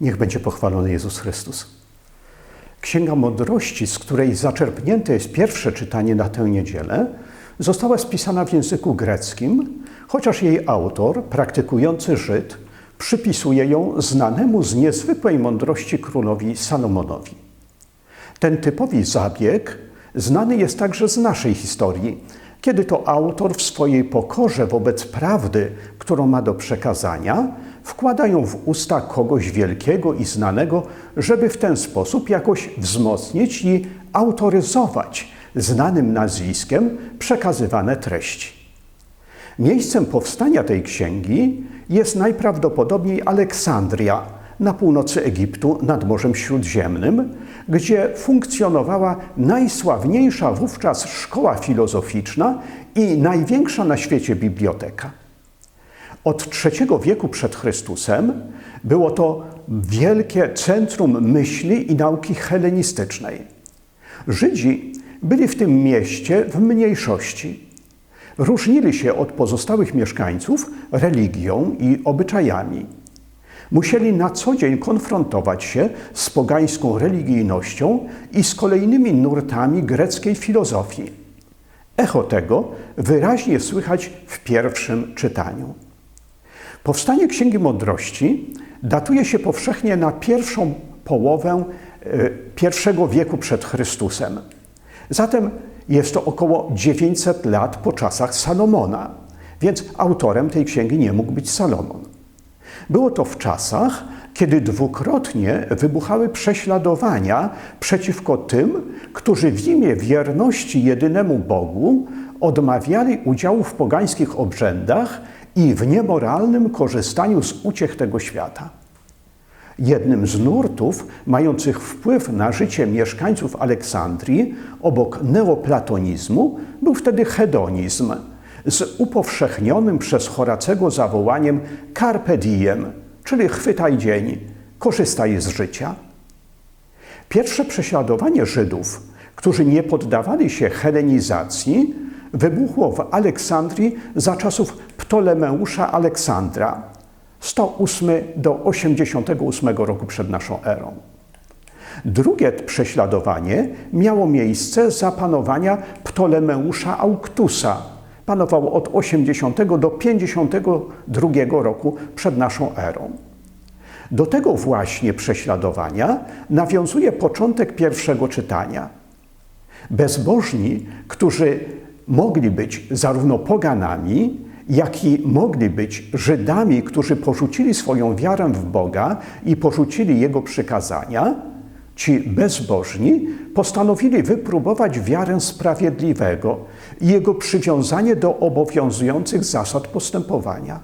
Niech będzie pochwalony Jezus Chrystus. Księga Mądrości, z której zaczerpnięte jest pierwsze czytanie na tę niedzielę, została spisana w języku greckim, chociaż jej autor, praktykujący Żyd, przypisuje ją znanemu z niezwykłej mądrości królowi Salomonowi. Ten typowy zabieg znany jest także z naszej historii, kiedy to autor w swojej pokorze wobec prawdy, którą ma do przekazania, wkłada ją w usta kogoś wielkiego i znanego, żeby w ten sposób jakoś wzmocnić i autoryzować znanym nazwiskiem przekazywane treści. Miejscem powstania tej księgi jest najprawdopodobniej Aleksandria na północy Egiptu nad Morzem Śródziemnym, gdzie funkcjonowała najsławniejsza wówczas szkoła filozoficzna i największa na świecie biblioteka. Od III wieku przed Chrystusem było to wielkie centrum myśli i nauki helenistycznej. Żydzi byli w tym mieście w mniejszości. Różnili się od pozostałych mieszkańców religią i obyczajami. Musieli na co dzień konfrontować się z pogańską religijnością i z kolejnymi nurtami greckiej filozofii. Echo tego wyraźnie słychać w pierwszym czytaniu. Powstanie Księgi Mądrości datuje się powszechnie na pierwszą połowę I wieku przed Chrystusem. Zatem jest to około 900 lat po czasach Salomona, więc autorem tej księgi nie mógł być Salomon. Było to w czasach, kiedy dwukrotnie wybuchały prześladowania przeciwko tym, którzy w imię wierności jedynemu Bogu odmawiali udziału w pogańskich obrzędach i w niemoralnym korzystaniu z uciech tego świata. Jednym z nurtów mających wpływ na życie mieszkańców Aleksandrii obok neoplatonizmu był wtedy hedonizm z upowszechnionym przez Horacego zawołaniem carpe diem, czyli chwytaj dzień, korzystaj z życia. Pierwsze prześladowanie Żydów, którzy nie poddawali się helenizacji, wybuchło w Aleksandrii za czasów Ptolemeusza Aleksandra 108 do 88 roku przed naszą erą. Drugie prześladowanie miało miejsce za panowania Ptolemeusza Auktusa. Panował od 80 do 52 roku przed naszą erą. Do tego właśnie prześladowania nawiązuje początek pierwszego czytania. Bezbożni, którzy mogli być zarówno poganami, jak i mogli być Żydami, którzy porzucili swoją wiarę w Boga i porzucili Jego przykazania, ci bezbożni postanowili wypróbować wiarę sprawiedliwego i jego przywiązanie do obowiązujących zasad postępowania.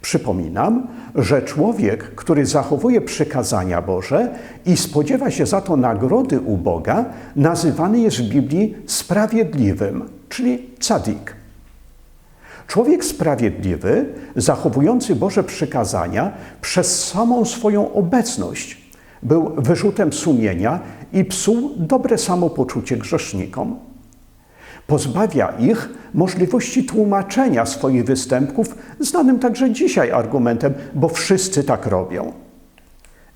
Przypominam, że człowiek, który zachowuje przykazania Boże i spodziewa się za to nagrody u Boga, nazywany jest w Biblii sprawiedliwym, czyli cadik. Człowiek sprawiedliwy, zachowujący Boże przykazania przez samą swoją obecność, był wyrzutem sumienia i psuł dobre samopoczucie grzesznikom. Pozbawia ich możliwości tłumaczenia swoich występków, znanym także dzisiaj argumentem, bo wszyscy tak robią.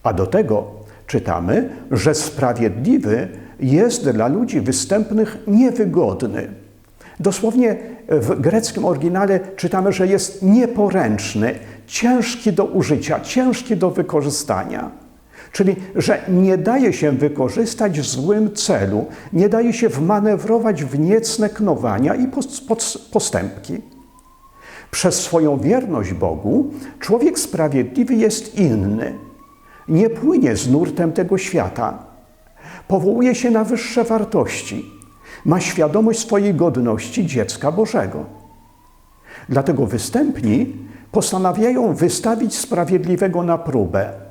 A do tego czytamy, że sprawiedliwy jest dla ludzi występnych niewygodny. Dosłownie w greckim oryginale czytamy, że jest nieporęczny, ciężki do użycia, ciężki do wykorzystania. Czyli, że nie daje się wykorzystać w złym celu, nie daje się wmanewrować w niecne knowania i postępki. Przez swoją wierność Bogu człowiek sprawiedliwy jest inny. Nie płynie z nurtem tego świata. Powołuje się na wyższe wartości. Ma świadomość swojej godności dziecka Bożego. Dlatego występni postanawiają wystawić sprawiedliwego na próbę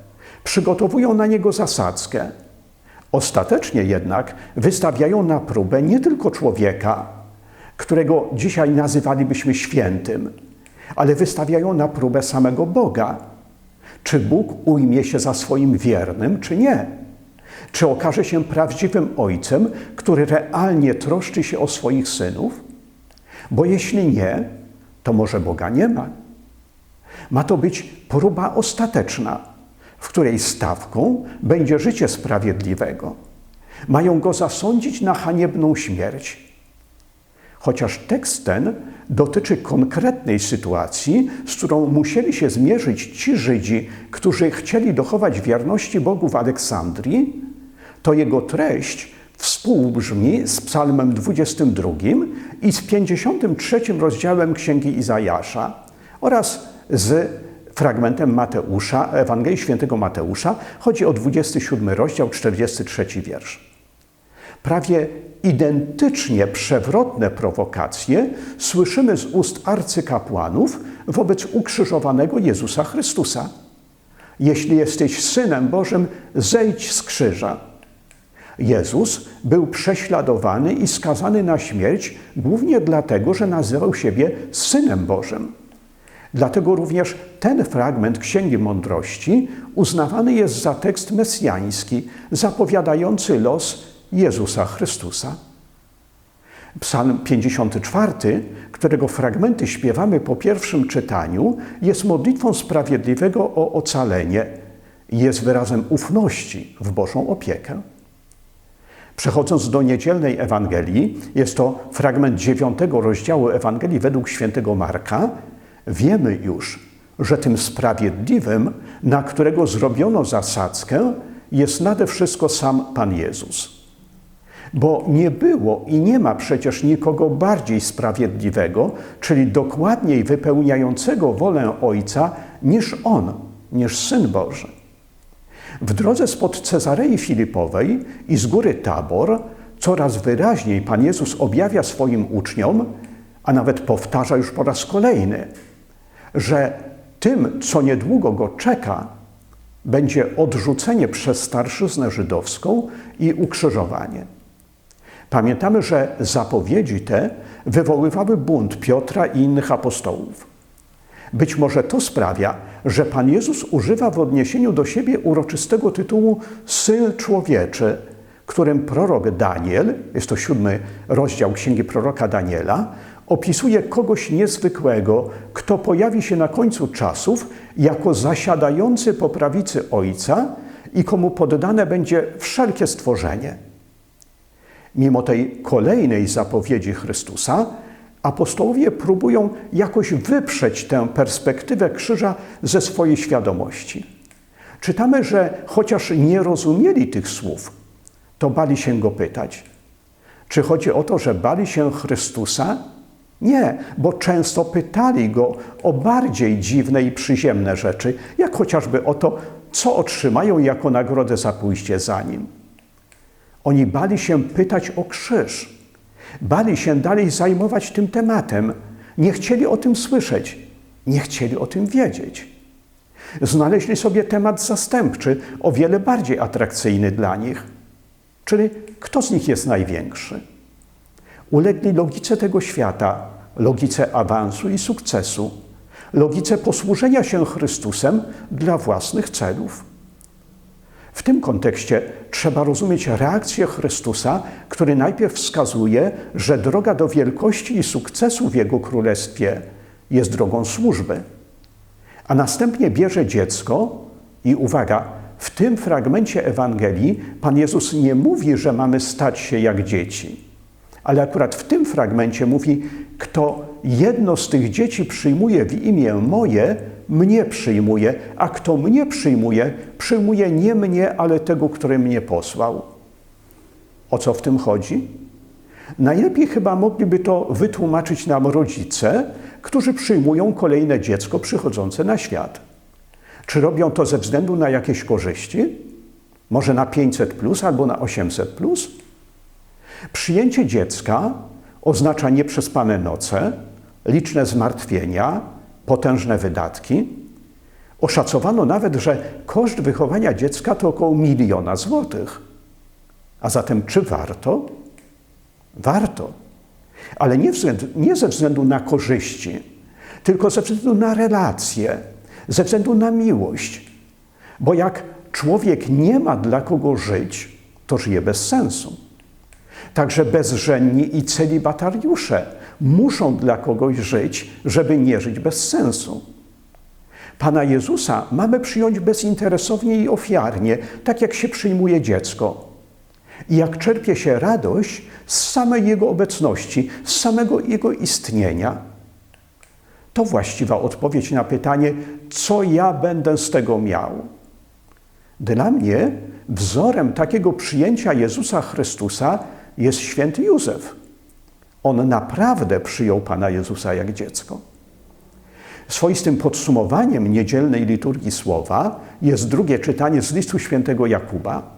przygotowują na niego zasadzkę. Ostatecznie jednak wystawiają na próbę nie tylko człowieka, którego dzisiaj nazywalibyśmy świętym, ale wystawiają na próbę samego Boga. Czy Bóg ujmie się za swoim wiernym, czy nie? Czy okaże się prawdziwym ojcem, który realnie troszczy się o swoich synów? Bo jeśli nie, to może Boga nie ma. Ma to być próba ostateczna w której stawką będzie życie sprawiedliwego. Mają go zasądzić na haniebną śmierć. Chociaż tekst ten dotyczy konkretnej sytuacji, z którą musieli się zmierzyć ci Żydzi, którzy chcieli dochować wierności Bogu w Aleksandrii, to jego treść współbrzmi z Psalmem 22 i z 53 rozdziałem Księgi Izajasza oraz z fragmentem Mateusza, Ewangelii Świętego Mateusza. Chodzi o 27 rozdział, 43 wiersz. Prawie identycznie przewrotne prowokacje słyszymy z ust arcykapłanów wobec ukrzyżowanego Jezusa Chrystusa. Jeśli jesteś synem Bożym, zejdź z krzyża. Jezus był prześladowany i skazany na śmierć głównie dlatego, że nazywał siebie synem Bożym. Dlatego również ten fragment Księgi Mądrości uznawany jest za tekst mesjański, zapowiadający los Jezusa Chrystusa. Psalm 54, którego fragmenty śpiewamy po pierwszym czytaniu, jest modlitwą sprawiedliwego o ocalenie jest wyrazem ufności w Bożą opiekę. Przechodząc do niedzielnej Ewangelii, jest to fragment dziewiątego rozdziału Ewangelii według świętego Marka, wiemy już, że tym sprawiedliwym, na którego zrobiono zasadzkę, jest nade wszystko sam Pan Jezus. Bo nie było i nie ma przecież nikogo bardziej sprawiedliwego, czyli dokładniej wypełniającego wolę Ojca niż On, niż Syn Boży. W drodze spod Cezarei Filipowej i z góry Tabor coraz wyraźniej Pan Jezus objawia swoim uczniom, a nawet powtarza już po raz kolejny, że tym, co niedługo go czeka, będzie odrzucenie przez starszyznę żydowską i ukrzyżowanie. Pamiętamy, że zapowiedzi te wywoływały bunt Piotra i innych apostołów. Być może to sprawia, że Pan Jezus używa w odniesieniu do siebie uroczystego tytułu Syn Człowieczy, którym prorok Daniel, jest to siódmy rozdział księgi proroka Daniela, opisuje kogoś niezwykłego, kto pojawi się na końcu czasów jako zasiadający po prawicy Ojca i komu poddane będzie wszelkie stworzenie. Mimo tej kolejnej zapowiedzi Chrystusa, apostołowie próbują jakoś wyprzeć tę perspektywę krzyża ze swojej świadomości. Czytamy, że chociaż nie rozumieli tych słów, to bali się go pytać. Czy chodzi o to, że bali się Chrystusa? Nie, bo często pytali go o bardziej dziwne i przyziemne rzeczy, jak chociażby o to, co otrzymają jako nagrodę za pójście za nim. Oni bali się pytać o krzyż, bali się dalej zajmować tym tematem, nie chcieli o tym słyszeć, nie chcieli o tym wiedzieć. Znaleźli sobie temat zastępczy, o wiele bardziej atrakcyjny dla nich, czyli kto z nich jest największy. Ulegli logice tego świata, logice awansu i sukcesu, logice posłużenia się Chrystusem dla własnych celów. W tym kontekście trzeba rozumieć reakcję Chrystusa, który najpierw wskazuje, że droga do wielkości i sukcesu w Jego Królestwie jest drogą służby, a następnie bierze dziecko i uwaga, w tym fragmencie Ewangelii Pan Jezus nie mówi, że mamy stać się jak dzieci, ale akurat w tym fragmencie mówi, kto jedno z tych dzieci przyjmuje w imię moje, mnie przyjmuje, a kto mnie przyjmuje, przyjmuje nie mnie, ale tego, który mnie posłał. O co w tym chodzi? Najlepiej chyba mogliby to wytłumaczyć nam rodzice, którzy przyjmują kolejne dziecko przychodzące na świat. Czy robią to ze względu na jakieś korzyści? Może na 500 plus albo na 800 plus? Przyjęcie dziecka oznacza nieprzespane noce, liczne zmartwienia, potężne wydatki. Oszacowano nawet, że koszt wychowania dziecka to około miliona złotych. A zatem czy warto? Warto. Ale nie, nie ze względu na korzyści, tylko ze względu na relacje, ze względu na miłość. Bo jak człowiek nie ma dla kogo żyć, to żyje bez sensu. Także bezżenni i celibatariusze muszą dla kogoś żyć, żeby nie żyć bez sensu. Pana Jezusa mamy przyjąć bezinteresownie i ofiarnie, tak jak się przyjmuje dziecko. I jak czerpie się radość z samej Jego obecności, z samego Jego istnienia. To właściwa odpowiedź na pytanie, co ja będę z tego miał. Dla mnie wzorem takiego przyjęcia Jezusa Chrystusa jest święty Józef. On naprawdę przyjął Pana Jezusa jak dziecko. Swoistym podsumowaniem niedzielnej liturgii słowa jest drugie czytanie z listu świętego Jakuba.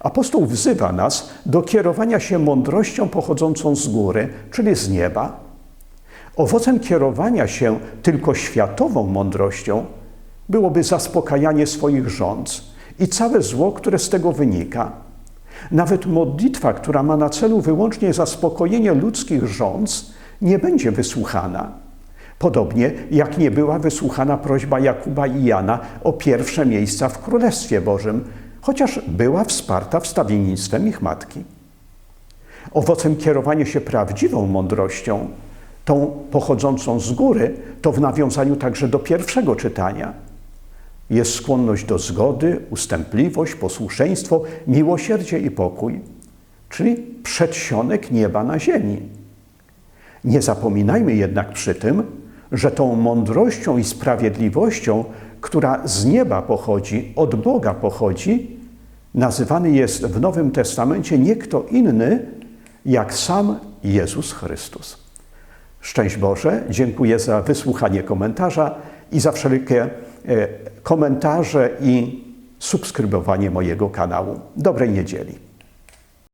Apostoł wzywa nas do kierowania się mądrością pochodzącą z góry, czyli z nieba. Owocem kierowania się tylko światową mądrością byłoby zaspokajanie swoich rządz i całe zło, które z tego wynika. Nawet modlitwa, która ma na celu wyłącznie zaspokojenie ludzkich rządz, nie będzie wysłuchana. Podobnie jak nie była wysłuchana prośba Jakuba i Jana o pierwsze miejsca w Królestwie Bożym, chociaż była wsparta wstawiennictwem ich matki. Owocem kierowania się prawdziwą mądrością, tą pochodzącą z góry, to w nawiązaniu także do pierwszego czytania. Jest skłonność do zgody, ustępliwość, posłuszeństwo, miłosierdzie i pokój, czyli przedsionek nieba na ziemi. Nie zapominajmy jednak przy tym, że tą mądrością i sprawiedliwością, która z nieba pochodzi, od Boga pochodzi, nazywany jest w Nowym Testamencie nie kto inny, jak sam Jezus Chrystus. Szczęść Boże, dziękuję za wysłuchanie komentarza i za wszelkie e, komentarze i subskrybowanie mojego kanału. Dobrej niedzieli.